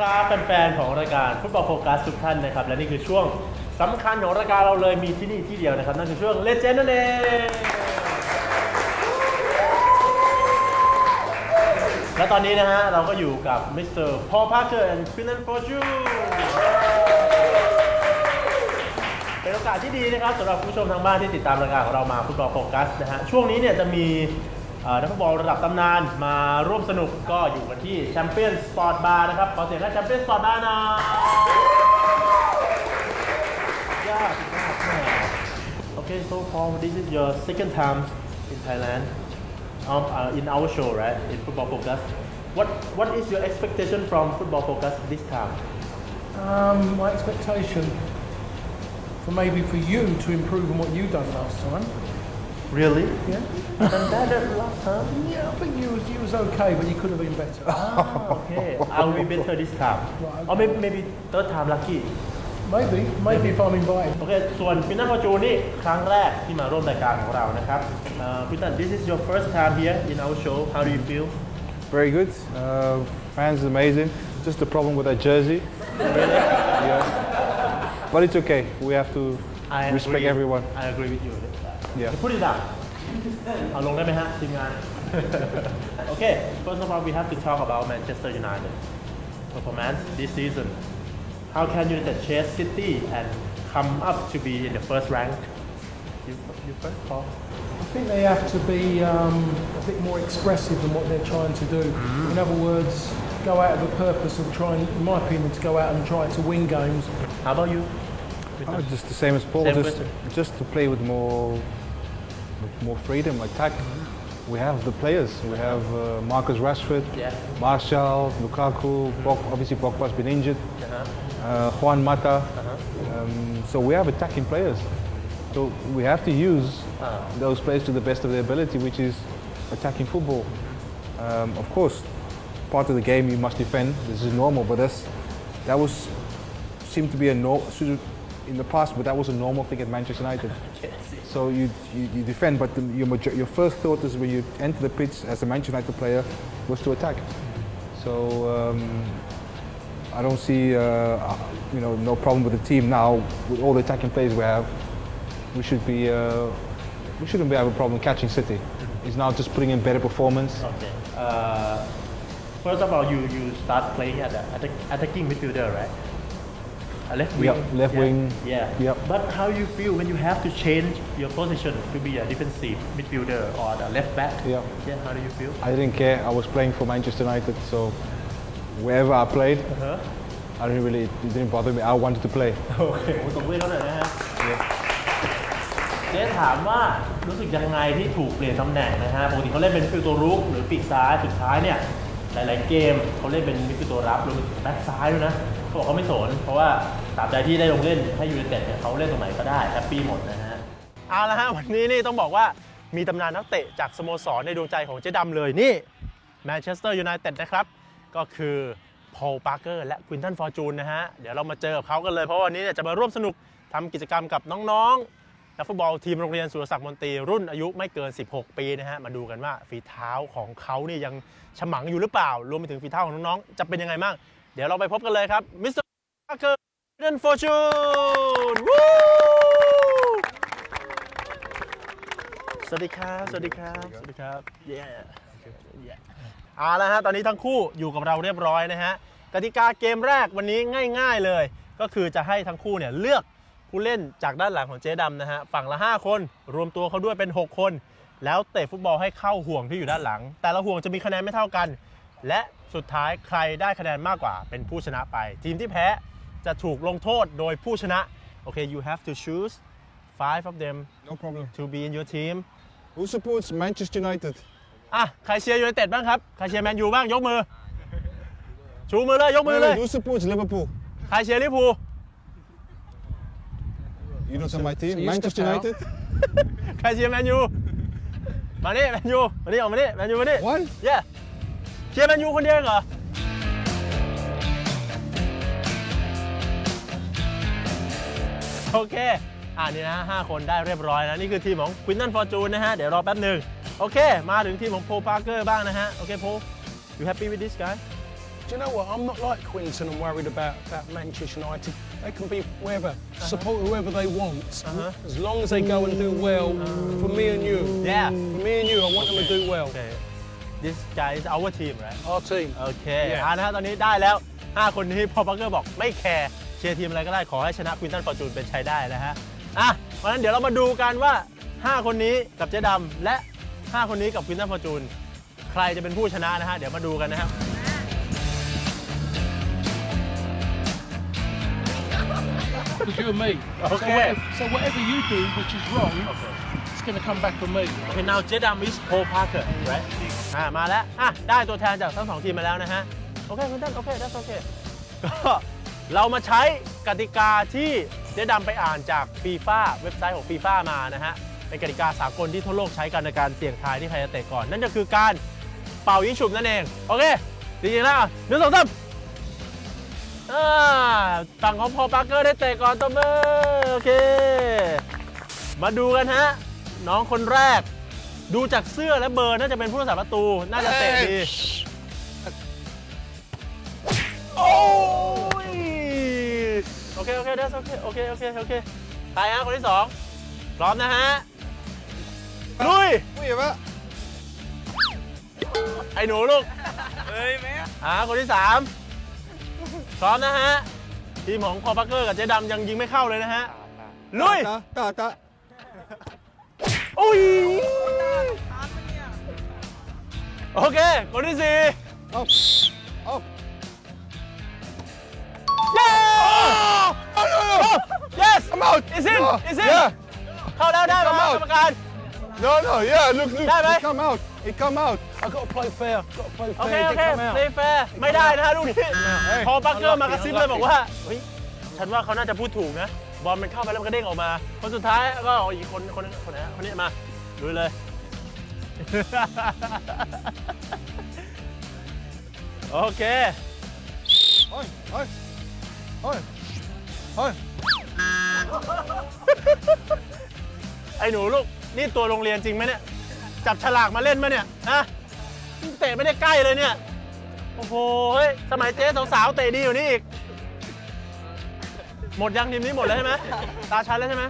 ครับแฟนๆของรายการฟุตบอลโฟกัสทุกท่านนะครับ และนี่คือช่วงสำคัญของรายการเราเลยมีที่นี่ที่เดียวนะครับ นั่นคือช่วงเลเจนด์นั่นเองและตอนนี้นะฮะ เราก็อยู่กับมิสเตอร์พอลพาร์เกอร์และควินเลนฟอร์จูเป็นโอกาสที่ดีนะครับสำหรับผู้ชมทางบ้านที่ติดตามรายการของเรามาฟุตบอลโฟกัสนะฮะช่วงนี้เนี่ยจะมี นักฟุตบอลระดับตำนานมาร่วมสนุกก็อยู่กันที่แชมเปี้ยนสปอร์ตบาร์นะครับขอเสียงให้แชมเปี้ยนสปอร์ตบาร์หน่อยยากมากแม่ Okay so Paul this is your second time in Thailand um, uh, in our show right in Football Focus what what is your expectation from Football Focus this time Um, my expectation for maybe for you to improve on what you done last time. really Yeah. and better last time Yeah, I think you was you was okay, but you could have been better. Ah, okay. I will be better this time. Or maybe, maybe third time lucky. maybe, maybe if I'm invited. โอเค ส่วนพินัทฟอร์จูนนี่ครั้งแรกที่มาร่วมรายการของเรานะครับพินัท this is your first time here in our show how do you feel Very good. Uh, fans amazing. Just the problem with that jersey. yeah. But it's okay. We have to I respect agree. everyone. I agree with you Yeah. put it down เอาลงได้ไหมฮะทีมงาน โอเค first of all we have to talk about Manchester United performance this season how can United chase City and come up to be in the first rank you, you first Paul I think they have to be um, a bit more expressive than what they're trying to do. In other words, go out of the purpose of trying, in my opinion, to go out and try to win games. how about you Oh, just the same as Paul. Same just, question. just to play with more, with more freedom, attack. We have the players. We have uh, Marcus Rashford, Yeah. Martial, Lukaku. Pog, obviously, Pogba's been injured. Uh-huh. Uh, Juan Mata. Um, so we have attacking players. So we have to use those players to the best of their ability, which is attacking football. Um, of course, part of the game you must defend. This is normal, but that's that was seemed to be a no in the past, but that was a normal thing at Manchester United. So you, you, you defend, but the, your, major, your first thought is when you enter the pitch as a Manchester United player was to attack. So um, I don't see uh, you know no problem with the team now with all the attacking players we have. We should be uh, we shouldn't be having a problem catching City. It's now just putting in better performance. Okay. Uh, first of all, you you start playing at the attack, attacking midfielder, right? A left wing. Yep, left yeah. wing. Yeah. Yep. But how you feel when you have to change your position to be a defensive midfielder or the left back? Yep. Yeah. How do you feel? I didn't care. I was playing for Manchester United, so wherever I played, Uh-huh. I didn't really it didn't bother me. I wanted to play. โอเคผมตบมือเขาหน่อยนะฮะเจ๊ถามว่ารู้สึกยังไงที่ถูกเปลี่ยนตำแหน่งนะฮะปกติเขาเล่นเป็นฟิลตัวรุกหรือปีกซ้ายสุดท้ายเนี่ย หลาย ๆ เกมเขาเล่นเป็นมิดฟิลด์ตัวรับรวมถึงแบ็คซ้ายด้วยนะเขาบอกเขาไม่สน เพราะว่าตราบใดที่ได้ลงเล่นให้ยูไนเต็ดเนี่ยเขาเล่นตรงไหนก็ได้แฮปปี้หมดนะฮะเอาละฮะวันนี้นี่ต้องบอกว่ามีตำนานนักเตะจากสโมสรในดวงใจของเจ๊ดำเลยนี่แมนเชสเตอร์ยูไนเต็ดนะครับ ก็คือพอลปาร์เกอร์และควินตันฟอร์จูนนะฮะ เดี๋ยวเรามาเจอกับเขากันเลย เพราะวันนี้เนี่ยจะมาร่วมสนุกทำกิจกรรมกับน้อง ๆ นักฟุตบอลทีมโรงเรียนสุรศักดิ์มนตรีรุ่นอายุไม่เกิน 16 ปีนะฮะมาดูกันว่าฝีเท้าของเขานี่ยังฉมังอยู่หรือเปล่า รวมไปถึงฝีเท้าของน้องๆจะเป็นยังไงบ้างเดี๋ยวเราไปพบกันเลยครับมิสเตอร์ปาเกอร์ควินฟอร์จูนสวัสดีครับ สวัสดีครับ สวัสดีครับ yeah. เอาละฮะตอนนี้ทั้งคู่อยู่กับเราเรียบร้อยนะฮะกติกาเกมแรกวันนี้ง่าย ๆเลย ก็คือจะให้ทั้งคู่เนี่ยเลือก ผู้เล่นจากด้านหลังของเจ๊ดำนะฮะฝั่งละ 5 คน รวมตัวเขาด้วยเป็น 6 คน แล้วเตะฟุตบอลให้เข้าห่วงที่อยู่ด้านหลัง แต่ละห่วงจะมีคะแนนไม่เท่ากัน และสุดท้ายใครได้คะแนนมากกว่าเป็นผู้ชนะไป ทีมที่แพ้จะถูกลงโทษโดยผู้ชนะโอเค you have to choose five of them No problem. to be in your team Who supports Manchester United? อะใครเชียร์ยูไนเต็ดบ้างครับ ใครเชียร์แมนยูบ้างยกมือ ชูมือเลยยกมือเลย Who supports Liverpool? ใครเชียร์ลิเวอร์พูล You don't know my team. so you Manchester step out. United. ใครเชียร์แมนยูมานี่แมนยูมานี่ออกมานี่แมนยูมานี่ What? เย้เชียร์แมนยูคนเดียวเองเหรอโอเค อ่านี่นะห้าคนได้เรียบร้อยแล้ว นี่คือทีมของควินตันฟอร์จูนนะฮะ เดี๋ยวรอแป๊บหนึ่งโอเค มาถึงทีมของโพพาร์เกอร์บ้างนะฮะ โอเคโพ you happy with this guy Do you know what? I'm not like Quinton and worried about, about Manchester United. They can be wherever, support whoever they want. As long as they go and do well for me and you. Yeah. For me and you, I want them to do well. Okay this guy is our team right Our team. โอเค Yeah. อ่านะฮะตอนนี้ได้แล้ว 5 คนนี้พอปักเกอร์บอกไม่แคร์เชียร์ทีมอะไรก็ได้ขอให้ชนะควินตันฟอร์จูนเป็นชัยได้นะฮะอะเพราะฉะนั้นเดี๋ยวเรามาดูกันว่า 5 คนนี้กับเจ๊ดำและ 5 คนนี้กับควินตันฟอร์จูน ใครจะเป็นผู้ชนะนะฮะ เดี๋ยวมาดูกันนะครับ Because you and me. So, Okay. whatever, so whatever you do, which is wrong, it's going to come back on me. โอเค now เจ๊ดำ is Paul Parker right อ่ามาแล้วอะได้ตัวแทนจากทั้งสองทีมมาแล้วนะฮะ โอเคคุณท่านโอเค that's okay ก็เรามาใช้กติกาที่เจ๊ดำไปอ่านจากฟีฟ่าเว็บไซต์ของฟีฟ่ามานะฮะเป็นกติกาสากลที่ทั่วโลกใช้กันในการเสี่ยงทายที่ใครจะเตะก่อน นั่นก็คือการเป่ายิงฉุบนั่นเอง โอเคจริงๆแล้วอะหนึ่งสองสาม อ่าฝั่งของพอลปาร์เกอร์ได้เตะก่อนตัวเบอร์โอเค มาดูกันฮะ น้องคนแรก ดูจากเสื้อและเบอร์น่าจะเป็นผู้รักษาประตู น่าจะเตะดี โอ้ย โอเค โอเคได้โอเค โอเค โอเค โอเค ไปฮะ คนที่สองพร้อมนะฮะ ลุยไอ้หนูลูก เฮ้ยแม่อ่าคนที่สาม พร้อมนะฮะ ทีมของพอปักเกอร์กับเจ๊ดำยังยิงไม่เข้าเลยนะฮะ ลุย Ta, ta. อุ้ย โอเค คนที่สี่ Up. Up. เย้ Oh, no, no. yes I'm out. is in No. is in Yeah. เข้าแล้วได้ไหมครับ out. กรรมการ No, no, yeah, look, look. ได้ไหม? It come out. It come out. I've got to play fair. got to play โอ fair. เคโอ It เค come out. เพลย์แฟร์ไม่ได้นะฮะลูกนี้เฮ้ย พอปักเกอร์มากระซิบเลย unlucky บอกว่าเฮ้ยฉันว่าเขาน่าจะพูดถูกนะ บอลมันเข้าไปแล้วมันก็เด้งออกมา คนสุดท้ายก็อีกคนคนคนไหนฮะคนนี้มาดูเลย โอเค Oi, oi. Oi. Oi. ไอ้หนูลูก นี่ตัวโรงเรียนจริงไหมเนี่ย จับฉลากมาเล่นไหมเนี่ยฮะเตะไม่ได้ใกล้เลยเนี่ย โอ้โหเฮ้ยสมัยเจ๊สาวๆเตะดีอยู่นี่อีก หมดยังทีมนี้หมดแล้วใช่ไหมตาชันแล้วใช่ไหม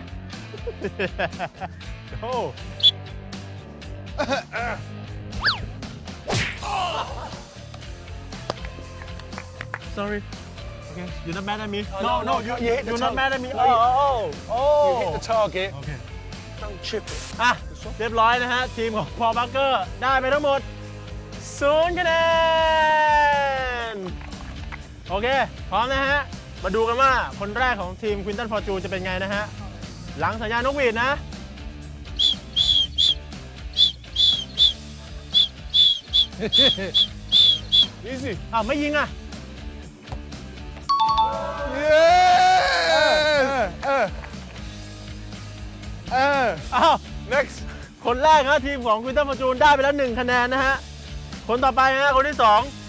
โอ้ sorry okay you're not mad at me Oh, no, no, you- you hit the you're not toe. mad at me No, oh you- oh oh You hit the target. okay Don't chip it. อะ เรียบร้อยนะฮะ ทีมของพอลบัคเกอร์ได้ไปทั้งหมดศูนย์คะแนน โอเค พร้อมนะฮะ มาดูกันว่าคนแรกของทีมควินตันฟอร์จูจะเป็นไงนะฮะ หลังสัญญาณนกหวีดนะ Easy. อ้าวไม่ยิงอะ Yeah. Uh. Uh. อ้าว Next. คนแรกครับทีมของคุณตั้มปจูนได้ไปแล้ว1คะแนนนะฮะคนต่อไปนะคนที่ 2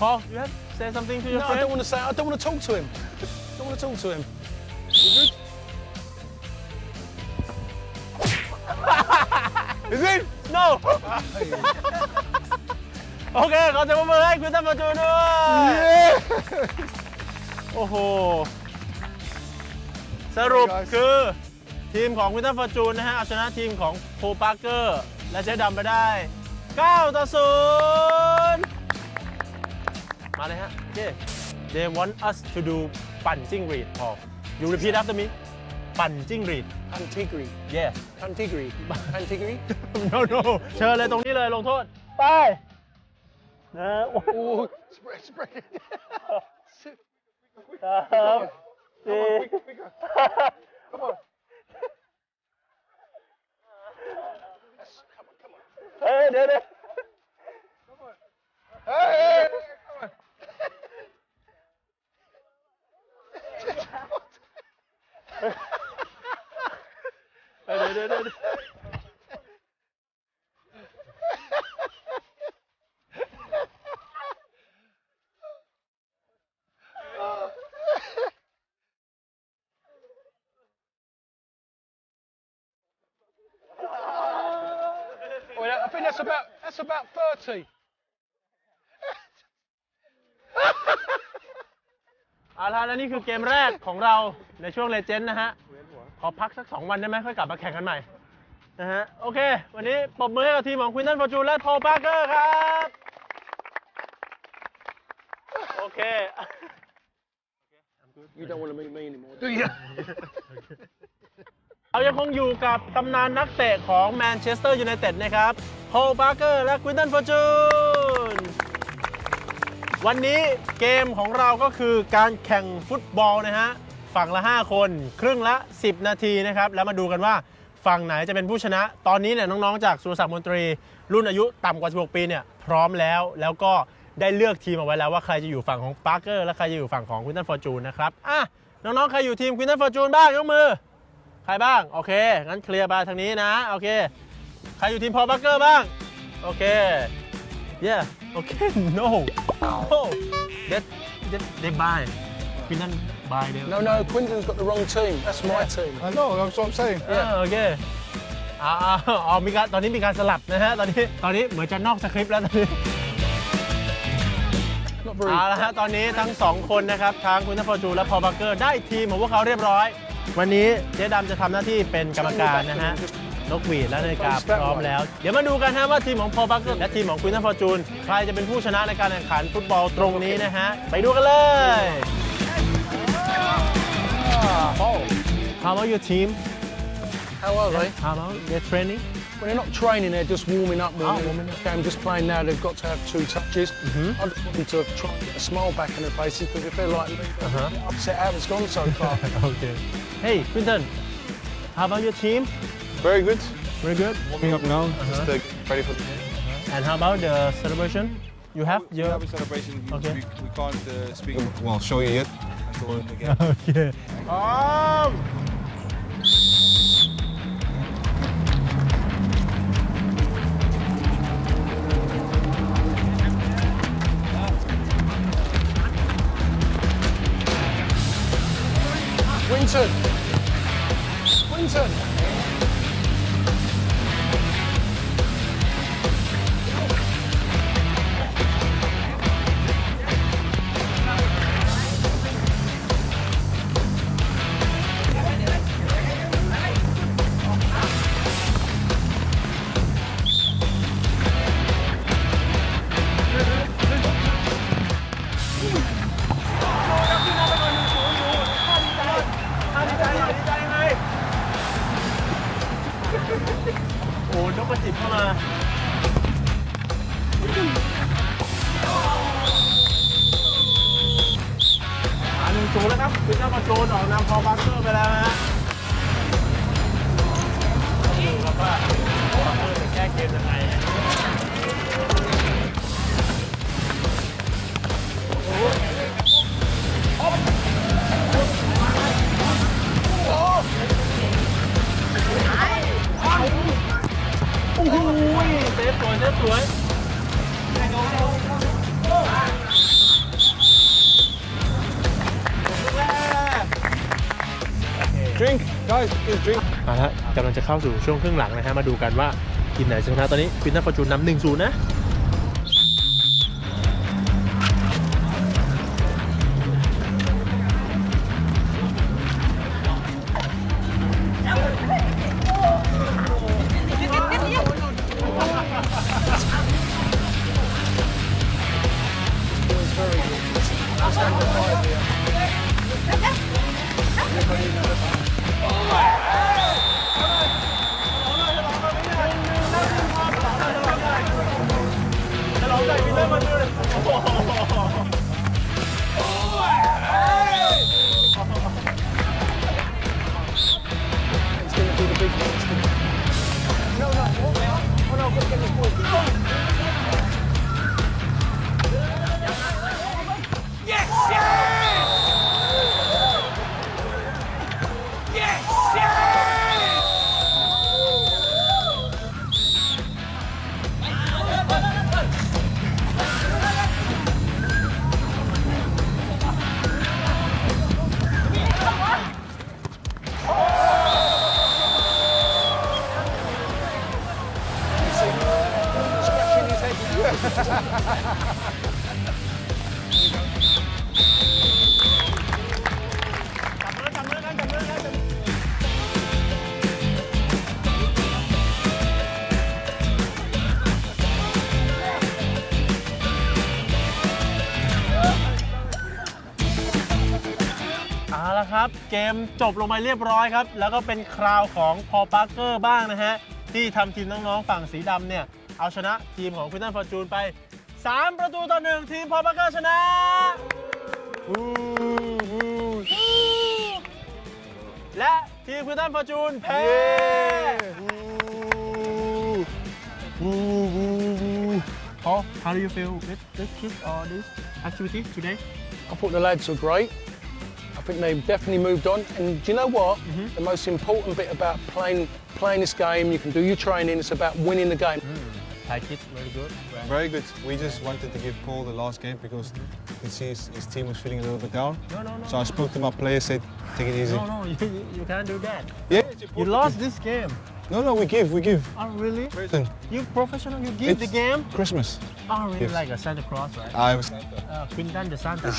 พอ you have say something to your No, I friend don't want to say. I don't want to talk to him. don't want to talk to him. Is it? no โอเคขอเสียงปรบมือให้ควินตันฟอร์จูนด้วย Yeah. โอ้โห สรุป Hey guys คือทีมของวินเตอร์ฟอร์จูนนะฮะเอาชนะทีมของโพปาร์เกอร์ และเจ๊ดำไปได้ 9 ต่อ 0 มาเลยฮะโอเค they want us to do ปั่นจิ้งหรีดพอ you repeat after me ปั่นจิ้งหรีด Antigri. yeah Antigri. Antigri. no no เชิญเลยตรงนี้เลยลงโทษ ไปนะโอ้โห Oh, spread, spread it. สามสี่เฮ้ยเดี๋ยวเดี๋ยว Hey, hey, เดี๋ยวเดี๋ยวเดี๋ยวเดี๋ยว Oh, I think that's about that's about 30. เอาละและนี่คือเกมแรกของเราในช่วงเลเจนด์นะฮะ ขอพักสัก 2 วันได้ไหมค่อยกลับมาแข่งกันใหม่ นะฮะ โอเค วันนี้ปรบมือให้กับทีมของควินตันฟอร์จูนและพอลปาร์เกอร์ครับ โอเค You don't want to meet me anymore, do you? เรายังคงอยู่กับตำนานนักเตะของแมนเชสเตอร์ยูไนเต็ดนะครับโฮปาร์เกอร์และควินตันฟอร์จูน วันนี้เกมของเราก็คือการแข่งฟุตบอลนะฮะ ฝั่งละ 5 คน ครึ่งละ 10 นาทีนะครับ แล้วมาดูกันว่าฝั่งไหนจะเป็นผู้ชนะ ตอนนี้เนี่ยน้อง ๆ จากสุรศักดิ์มนตรี รุ่นอายุต่ำกว่า 16 ปีเนี่ยพร้อมแล้วแล้วก็ ได้เลือกทีมเอาไว้แล้วว่าใครจะอยู่ฝั่งของปาร์เกอร์และใครจะอยู่ฝั่งของควินตันฟอร์จูนนะครับอะน้องๆใครอยู่ทีมควินตันฟอร์จูนบ้างยกมือ ใครบ้างโอเค งั้นเคลียร์ไปทางนี้นะโอเค ใครอยู่ทีมพอลบัคเกอร์บ้างโอเค yeah โอเค no no that that they buy พี่นั่น buy เดียว No, no, Quinton's got the wrong team. That's my team. I know, that's what I'm saying. อ่าโอเคอ่าอ่าอ๋อมีการตอนนี้มีการสลับนะฮะตอนนี้ตอนนี้เหมือนจะนอกสคริปต์แล้วตอนนี้ Not very. เอาละฮะตอนนี้ทั้งสองคนนะครับทั้งคุณทัฟฟอร์จูนและพอลบัคเกอร์ได้ทีมของพวกเขาเรียบร้อย วันนี้เจ๊ดำจะทำหน้าที่เป็นกรรมการนะฮะนกหวีดและนาฬิกาพร้อมแล้ว เดี๋ยวมาดูกันฮะว่าทีมของพอลบัคเกอร์และทีมของคุณทัฟฟอร์จูน ใครจะเป็นผู้ชนะในการแข่งขันฟุตบอลตรงนี้นะฮะ ไปดูกันเลย How about your team? How are they? How about their training? Well, they're not training, they're just warming up. Oh, Warming warming up. Okay, I'm just playing now, they've got to have two touches. I just want them to try and get a smile back on their faces because if they're like me, Uh-huh. upset how it's gone so far. okay. Hey, Quinton. How about your team? Very good. Very good. Warming up now, just uh, ready for the game. And how about the celebration? You have We your. have a celebration. We, Okay. we, we can't uh, speak Well, show you yet. until the game. Okay. Um. Swinton. Swinton. กำลังจะเข้าสู่ช่วงครึ่งหลังนะฮะมาดูกันว่าทีมไหนจะชนะตอนนี้ฟินนัฟฟอร์จูนนำหนึ่งศูนย์นะ ละครับ เกมจบลงไปเรียบร้อยครับ แล้วก็เป็นคราวของพอปาร์เกอร์บ้างนะฮะ ที่ทำทีมน้องๆฝั่งสีดำเนี่ย เอาชนะทีมของควินตันฟอร์จูนไป 3 ประตูต่อหนึ่งทีมพอปาร์เกอร์ชนะและทีมควินตันฟอร์จูนแพ้ Paul, how do you feel with this kick or this activity today? I thought the lads were great. I think they've definitely moved on. And do you know what? Mm-hmm. The most important bit about playing playing this game, you can do your training. It's about winning the game. Mm. Thai kids very good. Very good. We just wanted to give Paul the last game because you can see his, his team was feeling a little bit down. No, no, no. So I spoke to my players, said, take it easy. No, no, you, you- you can't do that. Yeah, You lost this game. No, no, we give, we give. Oh, really? Listen, You professional? You give the It's- game? Christmas. Oh, really? Yes. Like a Santa Claus, right? I was. ควินตันเดอะซันตา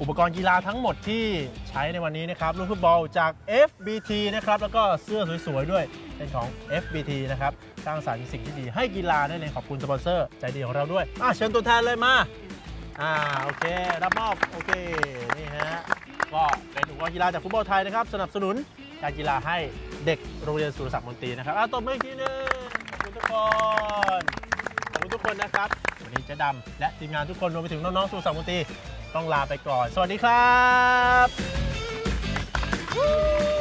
อุปกรณ์กีฬาทั้งหมดที่ใช้ในวันนี้นะครับ ลูกฟุตบอลจาก FBT นะครับ แล้วก็เสื้อสวยๆด้วย เป็นของ FBT นะครับ สร้างสรรค์สิ่งที่ดีให้กีฬาได้เลยขอบคุณสปอนเซอร์ ใจดีของเราด้วย อะ เชิญตัวแทนเลยมา อ่า โอเค รับมอบ โอเค นี่ฮะ ก็เป็นอุปกรณ์กีฬาจากฟุตบอลไทยนะครับ สนับสนุน การกีฬาให้เด็กโรงเรียนสุรศักดิ์มนตรีนะครับอะตบมืออีกทีหนึงขอบคุณทุกคนขอบคุณทุกคนนะครับวันนี้เจ๊ดำและทีมงานทุกคนรวมไปถึงน้องๆสุรศักดิ์มนตรีต้องลาไปก่อน สวัสดีครับ